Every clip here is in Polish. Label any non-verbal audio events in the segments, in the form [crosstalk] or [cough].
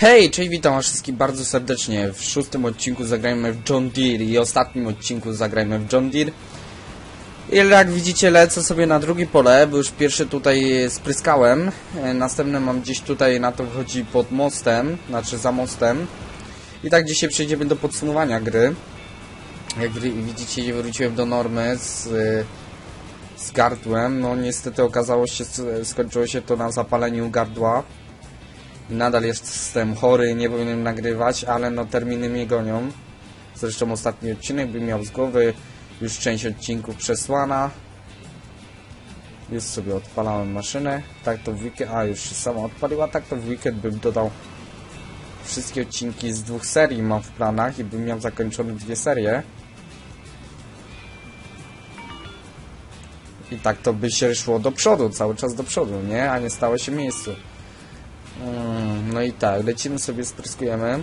Hej, cześć, witam was wszystkich bardzo serdecznie. W szóstym odcinku zagrajmy w John Deere i ostatnim odcinku zagrajmy w John Deere. I jak widzicie lecę sobie na drugie pole, bo już pierwszy tutaj spryskałem. E, Następne mam gdzieś tutaj, na to wchodzi pod mostem, znaczy za mostem. I tak dzisiaj przejdziemy do podsumowania gry. Jak widzicie wróciłem do normy z, z gardłem. No niestety okazało się, skończyło się to na zapaleniu gardła. Nadal jestem chory, nie powinienem nagrywać, ale no terminy mnie gonią. Zresztą ostatni odcinek bym miał z głowy, już część odcinków przesłana. Już sobie odpalałem maszynę, tak to w weekend, a już się sama odpaliła, tak to w weekend bym dodał wszystkie odcinki z dwóch serii mam w planach i bym miał zakończone dwie serie. I tak to by się szło do przodu, cały czas do przodu, nie? A nie stało się miejscu. No i tak, lecimy sobie, spryskujemy.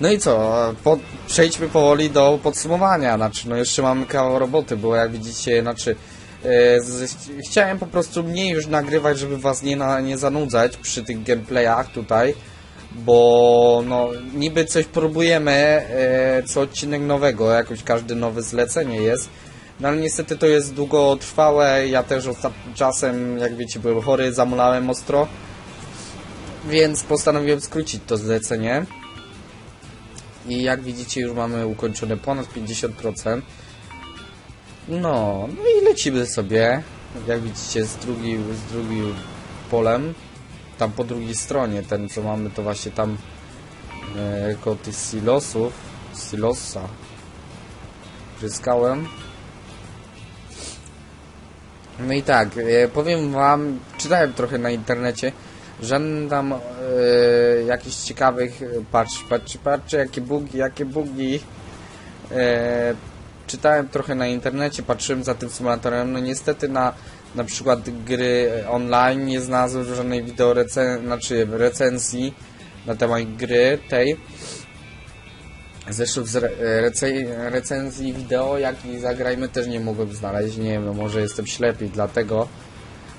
No i co, po, przejdźmy powoli do podsumowania, znaczy no jeszcze mamy kawał roboty, bo jak widzicie, znaczy e, z, chciałem po prostu mniej już nagrywać, żeby was nie, na, nie zanudzać przy tych gameplayach tutaj, bo no niby coś próbujemy, e, co odcinek nowego, jakoś każdy nowe zlecenie jest, no ale niestety to jest długotrwałe, ja też ostatnim czasem, jak wiecie, byłem chory, zamulałem ostro, więc postanowiłem skrócić to zlecenie. I jak widzicie już mamy ukończone ponad 50%. No, no i lecimy sobie, jak widzicie z drugim, z drugim polem, tam po drugiej stronie, ten co mamy to właśnie tam e, tych silosów, silosa, pryskałem. No i tak, e, powiem wam, czytałem trochę na internecie, żaden tam e, jakichś ciekawych, e, patrz, patrz, patrz, jakie bugi, jakie bugi. E, czytałem trochę na internecie, patrzyłem za tym symulatorem, no niestety na na przykład gry online nie znalazłem żadnej wideo recen znaczy recenzji na temat gry tej. Zresztą z re rece- recenzji wideo, jak i zagrajmy też nie mogłem znaleźć. Nie wiem, no może jestem ślepy dlatego,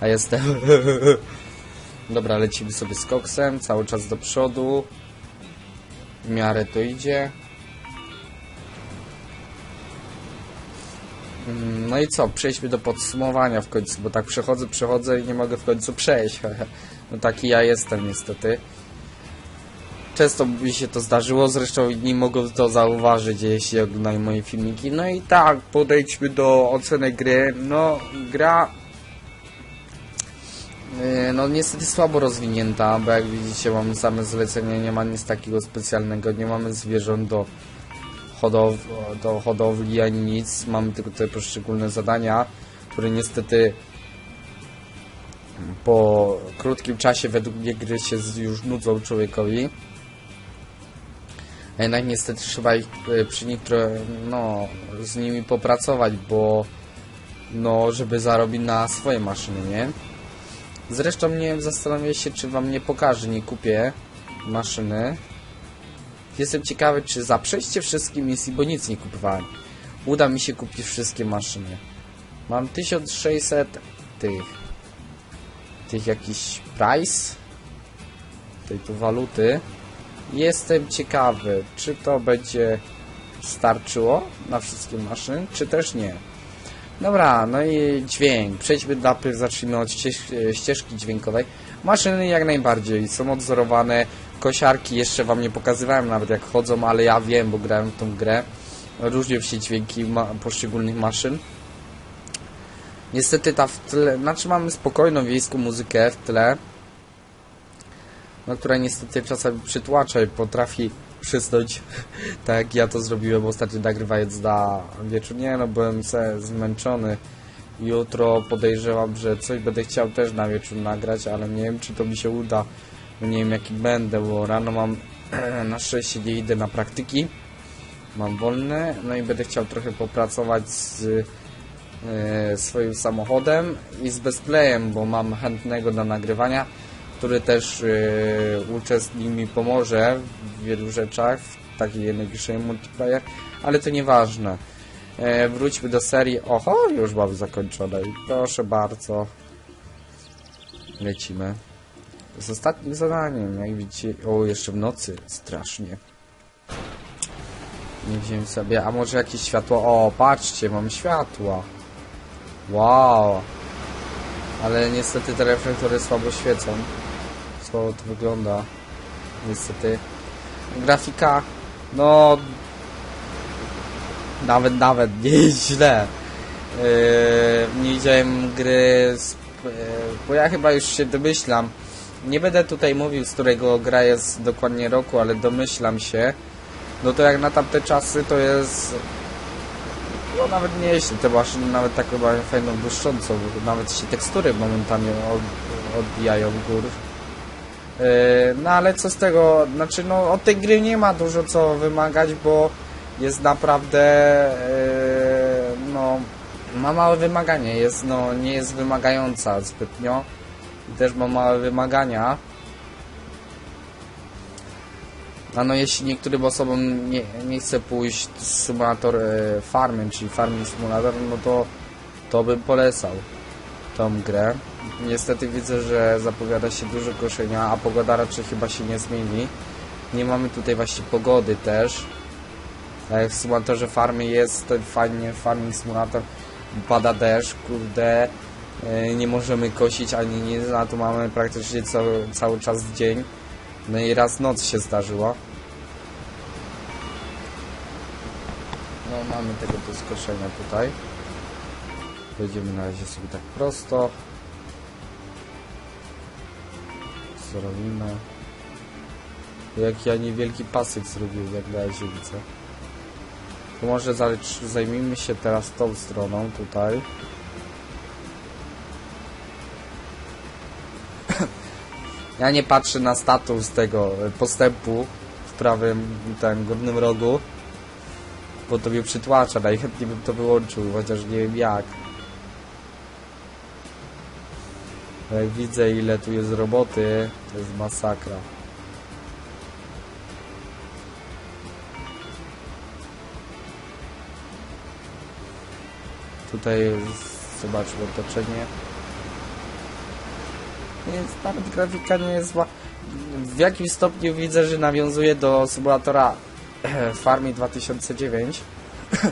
a jestem... [laughs] Dobra, lecimy sobie z koksem, cały czas do przodu. W miarę to idzie. Mm, No i co, przejdźmy do podsumowania w końcu, bo tak przechodzę, przechodzę i nie mogę w końcu przejść. [laughs] No taki ja jestem niestety. Często mi się to zdarzyło, zresztą inni mogą to zauważyć, jeśli oglądają moje filmiki. No i tak, podejdźmy do oceny gry. No, gra No niestety słabo rozwinięta, bo jak widzicie mamy same zlecenie, nie ma nic takiego specjalnego, nie mamy zwierząt do, hodow do hodowli ani nic, mamy tylko te poszczególne zadania, które niestety po krótkim czasie według mnie gry się już nudzą człowiekowi. Jednak niestety trzeba ich, e, przy nich trochę, no, z nimi popracować, bo no, żeby zarobić na swoje maszyny, nie? Zresztą nie zastanawiam się, czy wam nie pokażę, nie kupię maszyny. Jestem ciekawy, czy za przejście wszystkich misji, bo nic nie kupowałem, uda mi się kupić wszystkie maszyny. Mam 1600 tych, tych jakiś price, tej tu waluty. Jestem ciekawy, czy to będzie starczyło na wszystkie maszyny, czy też nie. Dobra, no i dźwięk. Przejdźmy najpierw, zacznijmy od ścież ścieżki dźwiękowej. Maszyny jak najbardziej są odzorowane. Kosiarki jeszcze wam nie pokazywałem nawet jak chodzą, ale ja wiem, bo grałem w tą grę. Różnią się dźwięki ma poszczególnych maszyn. Niestety ta w tle, znaczy mamy spokojną wiejską muzykę w tle, no, która niestety czasami przytłacza i potrafi przysnąć, [laughs] tak ja to zrobiłem ostatnio nagrywając na wieczór. Nie no, byłem se zmęczony. Jutro podejrzewam, że coś będę chciał też na wieczór nagrać, ale nie wiem, czy to mi się uda. Bo nie wiem, jaki będę, bo rano mam [clears throat] na szczęście nie idę na praktyki. Mam wolne, no i będę chciał trochę popracować z e, swoim samochodem i z bezplayem, bo mam chętnego do nagrywania, który też e, uczestnik mi pomoże w wielu rzeczach, w takiej energicznej multiplayer, ale to nieważne. E, wróćmy do serii. Oho, już mam zakończone. Proszę bardzo. Lecimy. Z ostatnim zadaniem, jak widzicie... O, jeszcze w nocy. Strasznie. Nie wziąłem sobie... A może jakieś światło? O, patrzcie, mam światła. Wow. Ale niestety te reflektory słabo świecą. Słabo to wygląda. Niestety. Grafika... No... Nawet, nawet [laughs] nie źle. Yy, nie widziałem gry, z, yy, bo ja chyba już się domyślam. Nie będę tutaj mówił, z którego gra jest dokładnie roku, ale domyślam się. No to jak na tamte czasy to jest... No nawet nie jeśli te maszyny nawet tak chyba fajną błyszczącą, nawet się tekstury momentami od, odbijają gór. Yy, no ale co z tego, znaczy no od tej gry nie ma dużo co wymagać, bo jest naprawdę yy, no ma małe wymagania, jest no nie jest wymagająca zbytnio i też ma małe wymagania. A no jeśli niektórym osobom nie, nie chce pójść symulator e, farmy, czyli farming simulator, no to to bym polecał tą grę. Niestety widzę, że zapowiada się dużo koszenia, a pogoda raczej chyba się nie zmieni. Nie mamy tutaj właśnie pogody też. Jak w symulatorze farmy jest ten fajnie farming simulator, pada deszcz, kurde, e, nie możemy kosić ani nic, a tu mamy praktycznie cały, cały czas dzień. No i raz noc się zdarzyła. No mamy tego do skoszenia tutaj. Wejdziemy na razie sobie tak prosto. Co robimy? Jak ja niewielki pasyk zrobiłem, jak na razie widzę. To może zajmijmy się teraz tą stroną tutaj. [coughs] Ja nie patrzę na status tego e, postępu w prawym tym górnym rogu, bo to mnie przytłacza, najchętniej bym to wyłączył, chociaż nie wiem jak. Jak widzę ile tu jest roboty, to jest masakra. Tutaj jest, zobaczmy otoczenie. Więc nawet grafika nie jest zła. W jakimś stopniu widzę, że nawiązuje do symulatora [clears throat] Farming 2009. [clears throat]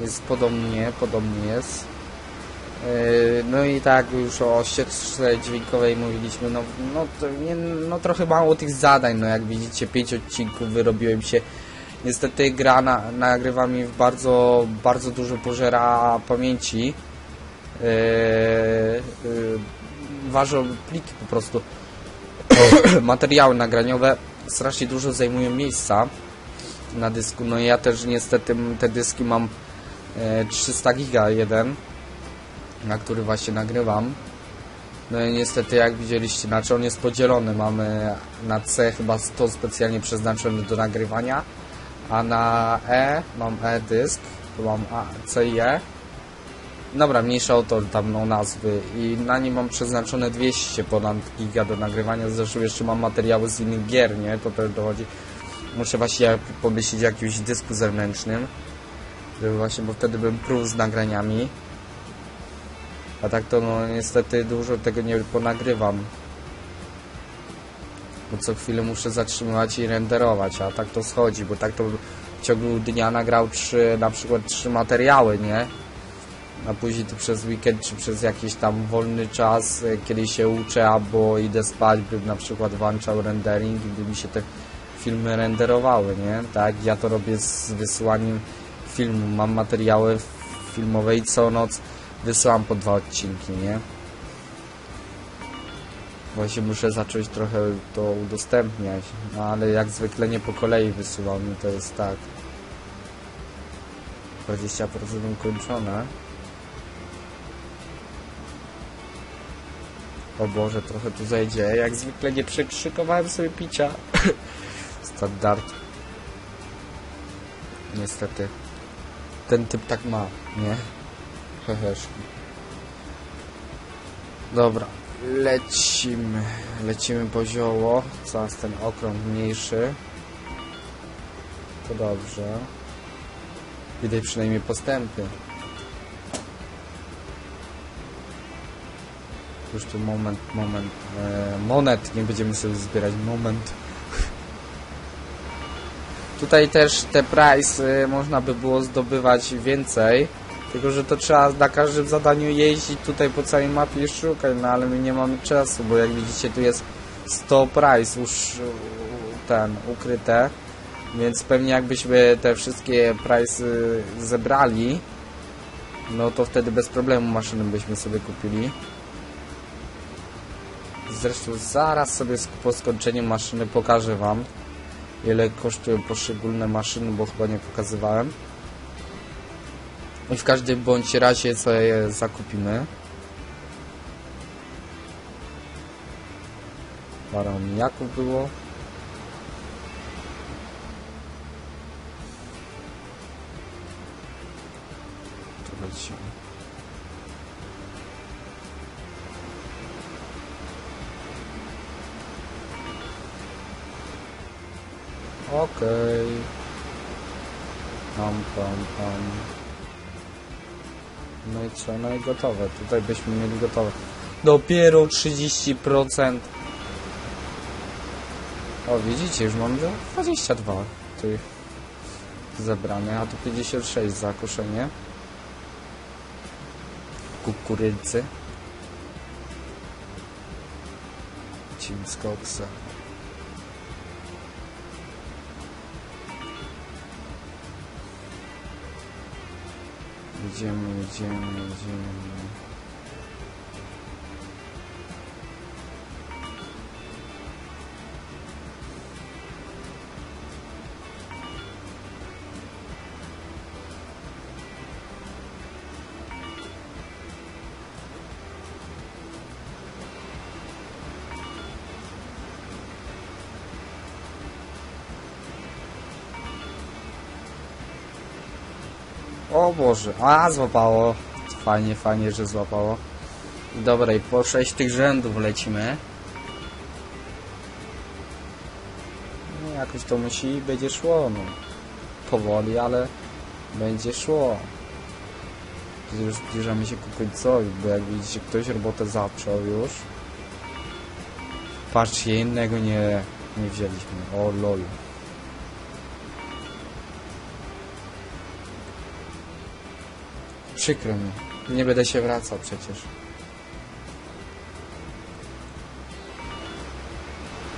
jest podobnie, podobnie jest. Yy, No i tak już o ścieżce dźwiękowej mówiliśmy, no, no, nie, no trochę mało tych zadań, no jak widzicie 5 odcinków wyrobiłem się. Niestety gra na, nagrywa mi w bardzo, bardzo dużo pożera pamięci. Yy, yy, ważą pliki po prostu. [coughs] Materiały nagraniowe strasznie dużo zajmują miejsca na dysku. No i ja też niestety te dyski mam e, 300 giga jeden, na który właśnie nagrywam. No i niestety jak widzieliście, znaczy on jest podzielony. Mamy na C chyba to specjalnie przeznaczony do nagrywania, a na E mam E-dysk, tu mam A, C i E. Dobra, mniejsza o to tam no, nazwy i na nim mam przeznaczone 200 ponad giga do nagrywania, zresztą jeszcze mam materiały z innych gier, nie? To też dochodzi. Muszę właśnie pomyśleć o jakimś dysku zewnętrznym, żeby właśnie, bo wtedy bym prół z nagraniami. A tak to no niestety dużo tego nie ponagrywam. Bo co chwilę muszę zatrzymywać i renderować, a tak to schodzi, bo tak to w ciągu dnia nagrał trzy, na przykład trzy materiały, nie? a później to przez weekend czy przez jakiś tam wolny czas, e, kiedy się uczę albo idę spać, bym na przykład włączał rendering i by mi się te filmy renderowały, nie? Tak, ja to robię z wysyłaniem filmu. Mam materiały filmowe i co noc wysyłam po dwa odcinki, nie? Właśnie muszę zacząć trochę to udostępniać, no ale jak zwykle nie po kolei wysyłam i to jest tak. 20% ukończone. O Boże, trochę tu zejdzie. Jak zwykle nie przekrzykowałem sobie picia. [coughs] Standard. Niestety. Ten typ tak ma, nie? Heheszki. Dobra. Lecimy. Lecimy po zioło. Coraz ten okrąg mniejszy. To dobrze. Widać przynajmniej postępy. Już tu moment, moment, e, monet, nie będziemy sobie zbierać, moment. Tutaj też te price y, można by było zdobywać więcej, tylko że to trzeba na każdym zadaniu jeździć tutaj po całej mapie i szukać, no ale my nie mamy czasu, bo jak widzicie tu jest 100 price już ten ukryte, więc pewnie jakbyśmy te wszystkie price y, zebrali, no to wtedy bez problemu maszyny byśmy sobie kupili. Zresztą zaraz sobie po skończeniu maszyny pokażę Wam, ile kosztują poszczególne maszyny, bo chyba nie pokazywałem. W każdym bądź razie sobie zakupimy. Parę mijaków było. No i co? No i gotowe. Tutaj byśmy mieli gotowe. Dopiero 30%. O, widzicie, już mam 22 tych zebranych, a tu 56 za koszenie. Kukurydzy. Cim z koksa. Jedziemy, jedziemy, jedziemy. A złapało. Fajnie, fajnie, że złapało. Dobra, i po 6 tych rzędów lecimy. No, jakoś to musi będzie szło, no. Powoli, ale będzie szło. Już zbliżamy się ku końcowi, bo jak widzicie, ktoś robotę zaczął już. Patrzcie, innego nie, nie wzięliśmy. O lol. Przykro mi. Nie będę się wracał przecież.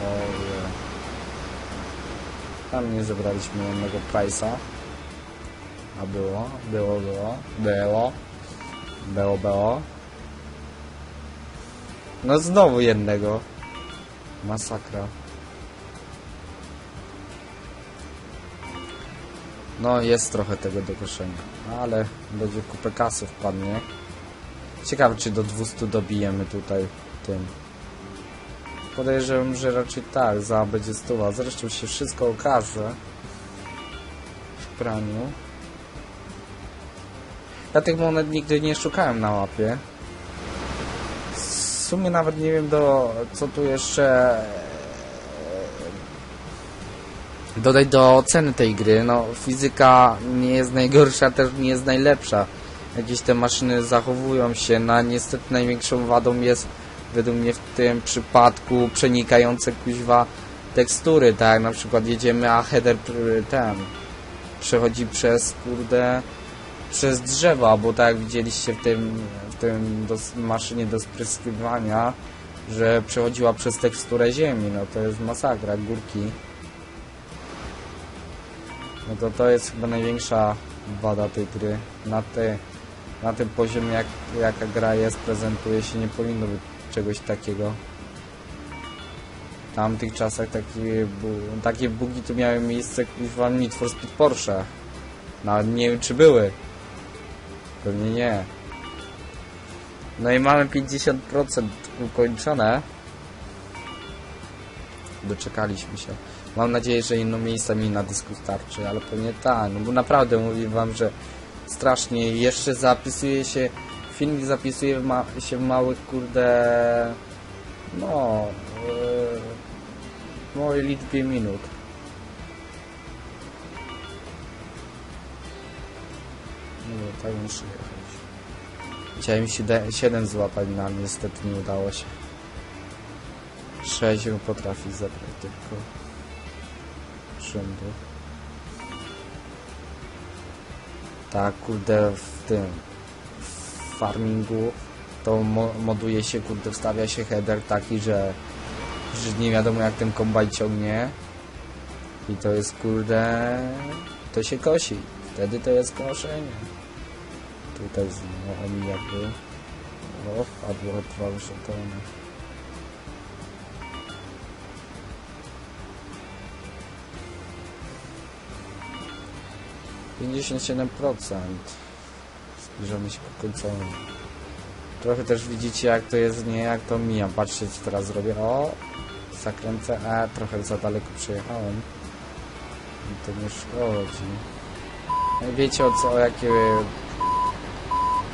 Oje. Tam nie zebraliśmy jednego Price'a. A było, było, było, było, było, było. No znowu jednego. Masakra. No jest trochę tego do koszenia, ale będzie kupę kasy wpadnie. Ciekawe czy do 200 dobijemy tutaj tym. Podejrzewam, że raczej tak, za będzie stuwa. Zresztą się wszystko okaże w praniu. Ja tych monet nigdy nie szukałem na mapie. W sumie nawet nie wiem do co tu jeszcze dodać do oceny tej gry. No, fizyka nie jest najgorsza, też nie jest najlepsza. Jakieś te maszyny zachowują się, na niestety największą wadą jest według mnie w tym przypadku przenikające kuźwa tekstury, tak na przykład jedziemy, a header ten przechodzi przez kurde przez drzewa, bo tak jak widzieliście w tym, w tym maszynie do spryskiwania, że przechodziła przez teksturę ziemi, no to jest masakra, górki. No to to jest chyba największa wada tej gry. Na, te, na tym poziomie, jak, jaka gra jest, prezentuje się, nie powinno być czegoś takiego. W tamtych czasach takie, bu- takie bugi tu miały miejsce w Need for Speed Porsche. Nawet nie wiem, czy były. Pewnie nie. No i mamy 50% ukończone. Doczekaliśmy się. Mam nadzieję, że inną miejsca mi na dysku starczy, ale pewnie tak, no bo naprawdę mówię wam, że strasznie jeszcze zapisuje się, filmik zapisuje ma się w małych, kurde, no, yy, małej liczbie minut. No tak muszę jechać. Chciałem 7 złapać, no niestety nie udało się. 6 potrafi zebrać tylko rzędu. Tak, kurde, w tym w farmingu to mo moduje się, kurde, wstawia się header taki, że, że nie wiadomo jak ten kombaj ciągnie. I to jest, kurde, to się kosi. Wtedy to jest koszenie. Tutaj znowu mi jakby... O, wpadło dwa wyszczepone. 57% zbliżamy się ku końcowi trochę też widzicie jak to jest, nie? Jak to mija patrzcie co teraz zrobię, o zakręcę, a trochę za daleko przejechałem. I to nie szkodzi. No wiecie o co, o jakie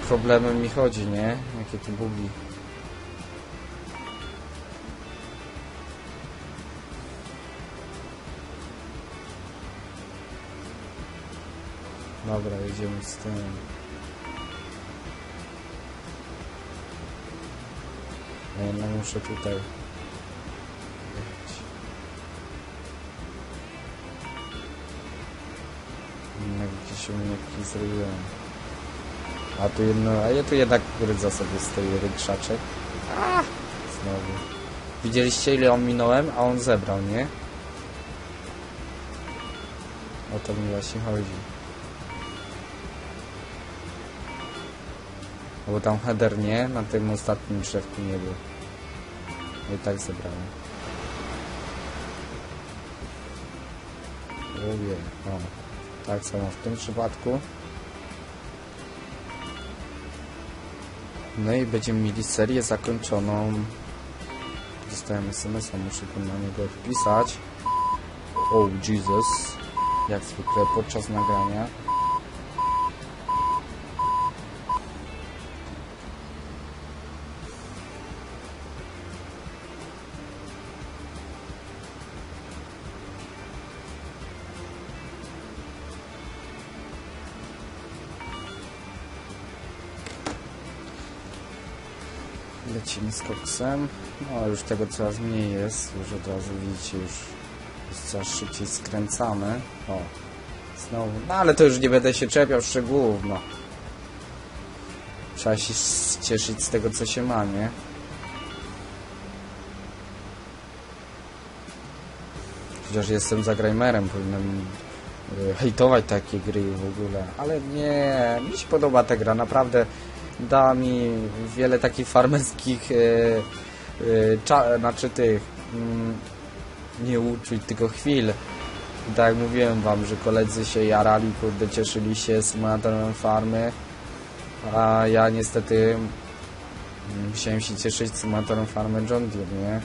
problemy mi chodzi, nie? jakie tu bugi. Dobra, jedziemy z tym. Ja jednak muszę tutaj jechać. Jednak jakieś umiejętności zrobiłem. A tu jedno, a ja tu jednak rydza sobie stoi rykrzaczek. A! Znowu. Widzieliście ile on minąłem, a on zebrał, nie? O to mi właśnie chodzi. No Bo tam header nie, na tym ostatnim drzewku nie był. No I tak zebrałem. O. Tak samo w tym przypadku. No i będziemy mieli serię zakończoną. Dostałem SMS-a, muszę tu na niego wpisać. Oh Jesus. Jak zwykle podczas nagrania. Lecimy z koksem. No już tego coraz mniej jest. Już od razu widzicie, już coraz szybciej skręcamy. O, znowu. No ale to już nie będę się czepiał szczegółów, no. Trzeba się cieszyć z tego, co się ma, nie? Chociaż jestem zagrajmerem, powinienem y, hejtować takie gry w ogóle. Ale nie, mi się podoba ta gra, naprawdę da mi wiele takich farmerskich yy, yy, znaczy tych mm, nie uczuć, tylko chwil. I tak jak mówiłem wam, że koledzy się jarali, kurde, cieszyli się symulatorem farmy, a ja niestety musiałem się cieszyć symulatorem farmy John Deere, nie?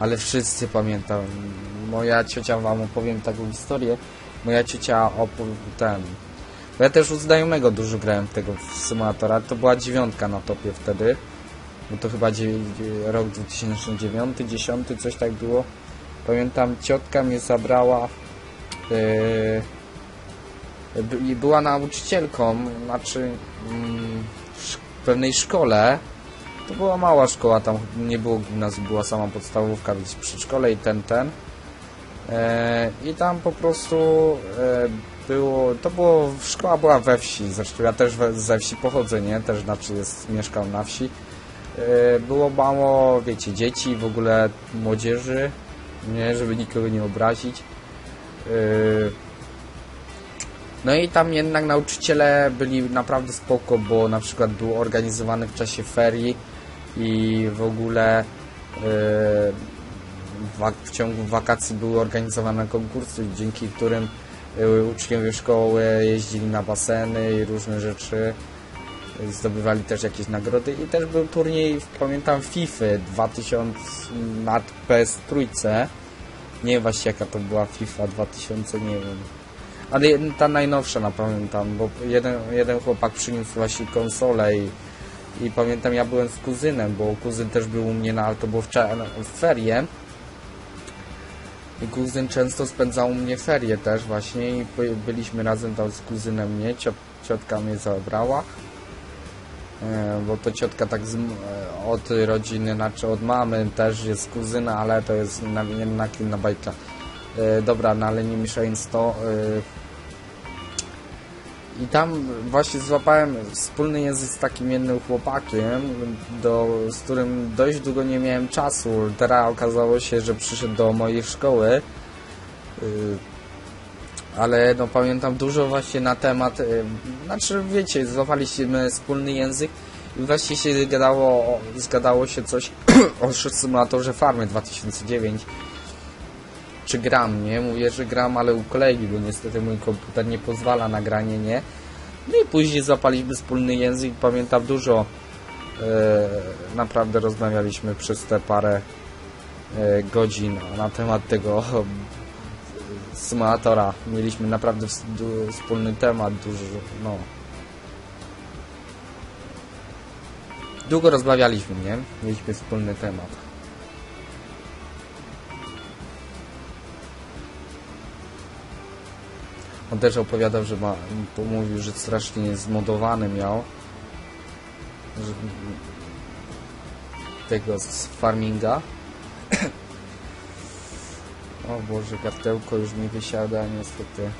Ale wszyscy pamiętam. Moja ciocia, wam opowiem taką historię. Moja ciocia ten ja też u znajomego dużo grałem w tego symulatora. To była dziewiątka na topie wtedy. Bo to chyba rok 2009, 10, coś tak było. Pamiętam, ciotka mnie zabrała yy, była nauczycielką, znaczy yy, w pewnej szkole. To była mała szkoła, tam nie było gimnazjum, była sama podstawówka, więc przedszkole i ten, ten. Yy, I tam po prostu yy, było, to było, szkoła była we wsi, zresztą ja też ze wsi pochodzę, nie, też znaczy jest, mieszkam na wsi. Yy, było mało, wiecie, dzieci, w ogóle młodzieży, nie, żeby nikogo nie obrazić. Yy, no i tam jednak nauczyciele byli naprawdę spoko, bo na przykład był organizowany w czasie ferii i w ogóle yy, w ciągu wakacji były organizowane konkursy, dzięki którym uczniowie szkoły jeździli na baseny i różne rzeczy. Zdobywali też jakieś nagrody i też był turniej, pamiętam FIFA 2000 nad PS trójce. Nie wiem właśnie jaka to była FIFA 2000, nie wiem. Ale ta najnowsza na pamiętam, bo jeden, jeden chłopak przyniósł właśnie konsolę i, i pamiętam ja byłem z kuzynem, bo kuzyn też był u mnie na, ale to było w, w ferie kuzyn często spędzał u mnie ferie też właśnie i byliśmy razem tam z kuzynem mnie, Ciot, ciotka mnie zabrała. E, bo to ciotka tak z, e, od rodziny, znaczy od mamy też jest kuzyna, ale to jest na, jednak inna bajka. E, dobra, no ale nie mieszając to... I tam właśnie złapałem wspólny język z takim jednym chłopakiem, do, z którym dość długo nie miałem czasu. Teraz okazało się, że przyszedł do mojej szkoły. Y, ale no pamiętam dużo właśnie na temat, y, znaczy wiecie, złapaliśmy wspólny język i właśnie się zgadało, zgadało się coś [clears throat] o symulatorze Farmy 2009 czy gram, nie? Mówię, że gram, ale u kolegi, bo niestety mój komputer nie pozwala na granie, nie? No i później złapaliśmy wspólny język, pamiętam dużo e, naprawdę rozmawialiśmy przez te parę e, godzin na temat tego symulatora. Mieliśmy naprawdę wspólny temat, dużo, no. Długo rozmawialiśmy, nie? Mieliśmy wspólny temat. On też opowiadał, że ma, mówił, że strasznie zmodowany miał. Że, tego z farminga. O Boże, kartełko już mi wysiada, niestety.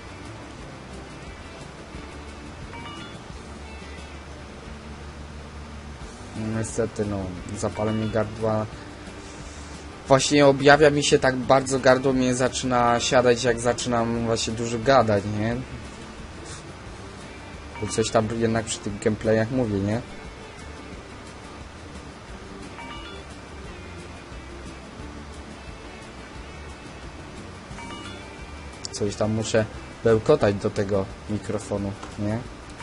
Niestety, no, zapalenie gardła. Właśnie objawia mi się tak bardzo, gardło mnie zaczyna siadać, jak zaczynam właśnie dużo gadać, nie? Bo coś tam jednak przy tych gameplayach mówię, nie? Coś tam muszę bełkotać do tego mikrofonu, nie?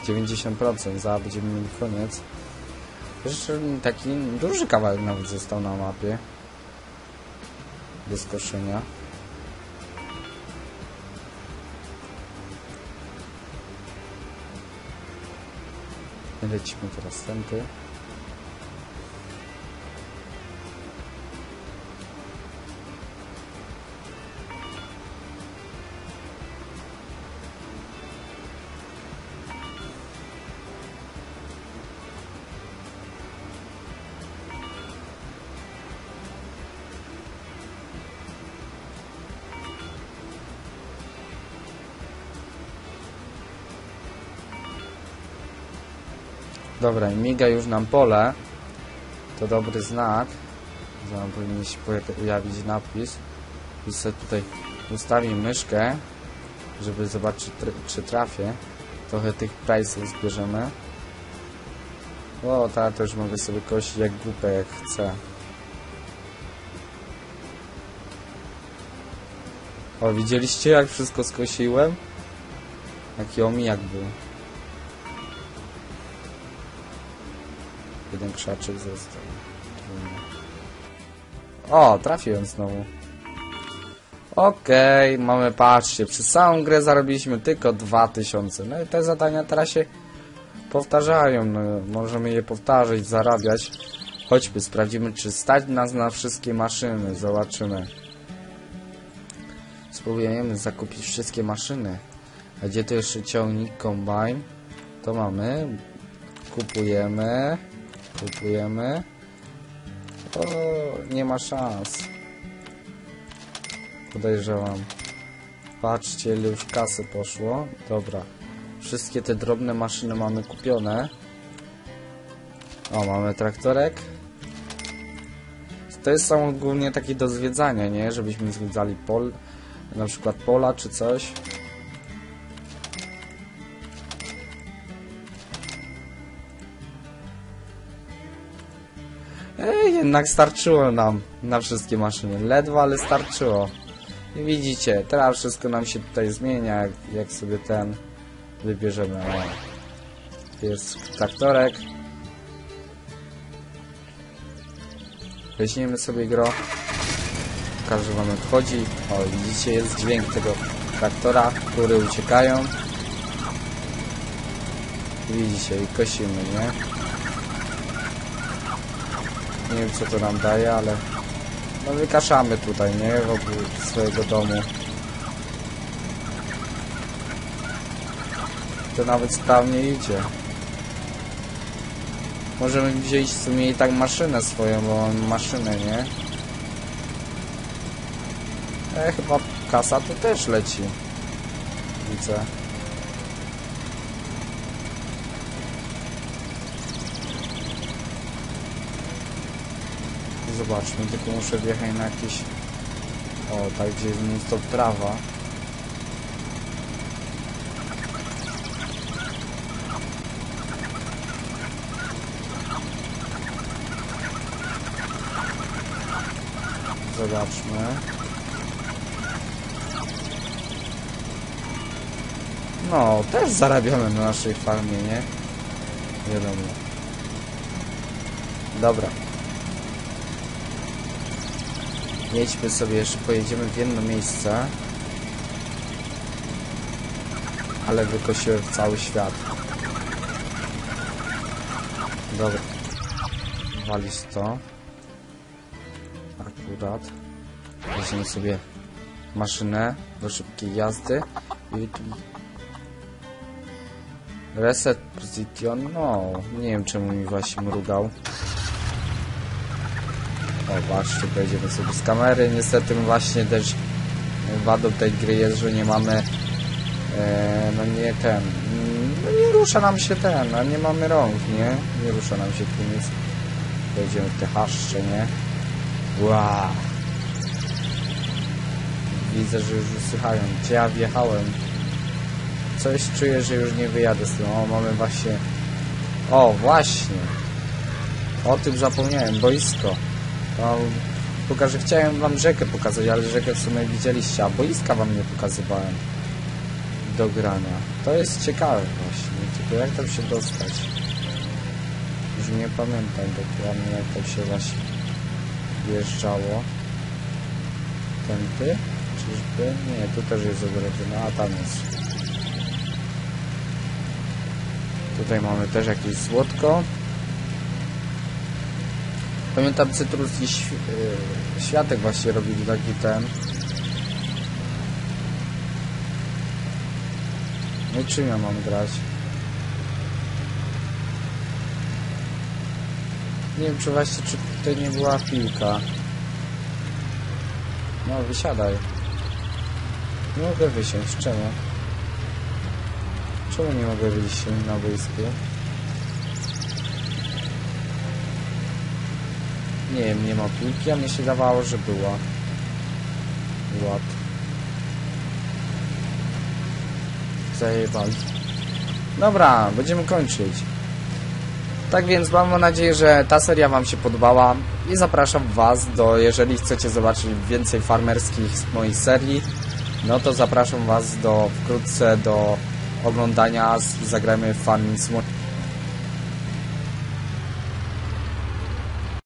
90%, za będziemy mieli koniec. Jeszcze taki duży kawałek nawet został na mapie. Do skoszenia. Lecimy teraz tędy. Dobra, i miga już nam pole. To dobry znak. Zaraz powinien się pojawić napis. I sobie tutaj ustawię myszkę, żeby zobaczyć, czy trafię. Trochę tych price'ów zbierzemy. O, tak, to już mogę sobie kosić jak głupę, jak chcę. O, widzieliście jak wszystko skosiłem? Jaki omijak był. Jeden krzaczek został. O, trafiłem znowu. Okej, mamy, patrzcie, przez całą grę zarobiliśmy tylko 2000. No i te zadania teraz się powtarzają. No, możemy je powtarzać, zarabiać. Chodźmy, sprawdzimy, czy stać nas na wszystkie maszyny. Zobaczymy. Spróbujemy zakupić wszystkie maszyny. A gdzie to jeszcze ciągnik, combine? To mamy. Kupujemy. Kupujemy. O, nie ma szans. Podejrzewam. Patrzcie, ile już kasy poszło. Dobra. Wszystkie te drobne maszyny mamy kupione. O, mamy traktorek. To jest są ogólnie takie do zwiedzania, nie? Żebyśmy zwiedzali pol, na przykład pola czy coś. Jednak starczyło nam na wszystkie maszyny. Ledwo, ale starczyło. I widzicie, teraz wszystko nam się tutaj zmienia, jak, jak sobie ten wybierzemy. O. Jest traktorek. Weźmiemy sobie gro. Pokażę wam jak chodzi. O, widzicie, jest dźwięk tego traktora, który uciekają. Widzicie, i kosimy, nie? Nie wiem co to nam daje, ale no wykaszamy tutaj, nie? Wokół swojego domu. To nawet sprawnie idzie. Możemy wziąć w sumie i tak maszynę swoją, bo mam maszynę, nie? E, chyba kasa tu też leci. Widzę. Zobaczmy, tylko muszę wjechać na jakiś... O, tak gdzie jest non trawa. Zobaczmy. No, też zarabiamy na naszej farmie, nie? Wiadomo. Dobra. Jedźmy sobie, jeszcze pojedziemy w jedno miejsce. Ale wykosiłem cały świat. Dobra. Walić to. Akurat. Weźmiemy sobie maszynę do szybkiej jazdy. Reset position, no, nie wiem czemu mi właśnie mrugał. O, patrzcie, pojedziemy sobie z kamery. Niestety właśnie też wadą tej gry jest, że nie mamy e, no nie ten no nie rusza nam się ten, a nie mamy rąk, nie? Nie rusza nam się tu nic. Pojedziemy w te haszcze, nie? Wow. Widzę, że już usychają. Gdzie ja wjechałem? Coś czuję, że już nie wyjadę z tym. O, mamy właśnie... O, właśnie. O tym zapomniałem. Boisko. No, pokażę, chciałem wam rzekę pokazać, ale rzekę w sumie widzieliście, a boiska wam nie pokazywałem do grania. To jest ciekawe właśnie, tylko jak tam się dostać? Już nie pamiętam dokładnie jak tam się właśnie wjeżdżało. Tępy? Czyżby? Nie, tu też jest ogrodzona, a tam jest. Tutaj mamy też jakieś słodko. Pamiętam Cytrus i świ yy, Światek właśnie robili taki ten. No i czym ja mam grać? Nie wiem czy właśnie czy tutaj nie była piłka. No wysiadaj. Nie mogę wysiąść, czemu? Czemu nie mogę wyjść na boisku? Nie wiem, nie ma piłki, a mnie się dawało, że była. Ład. Zajebali. Dobra, będziemy kończyć. Tak więc mam nadzieję, że ta seria Wam się podobała i zapraszam Was do, jeżeli chcecie zobaczyć więcej farmerskich z mojej serii, no to zapraszam Was do wkrótce do oglądania Zagrajmy Farming Simulator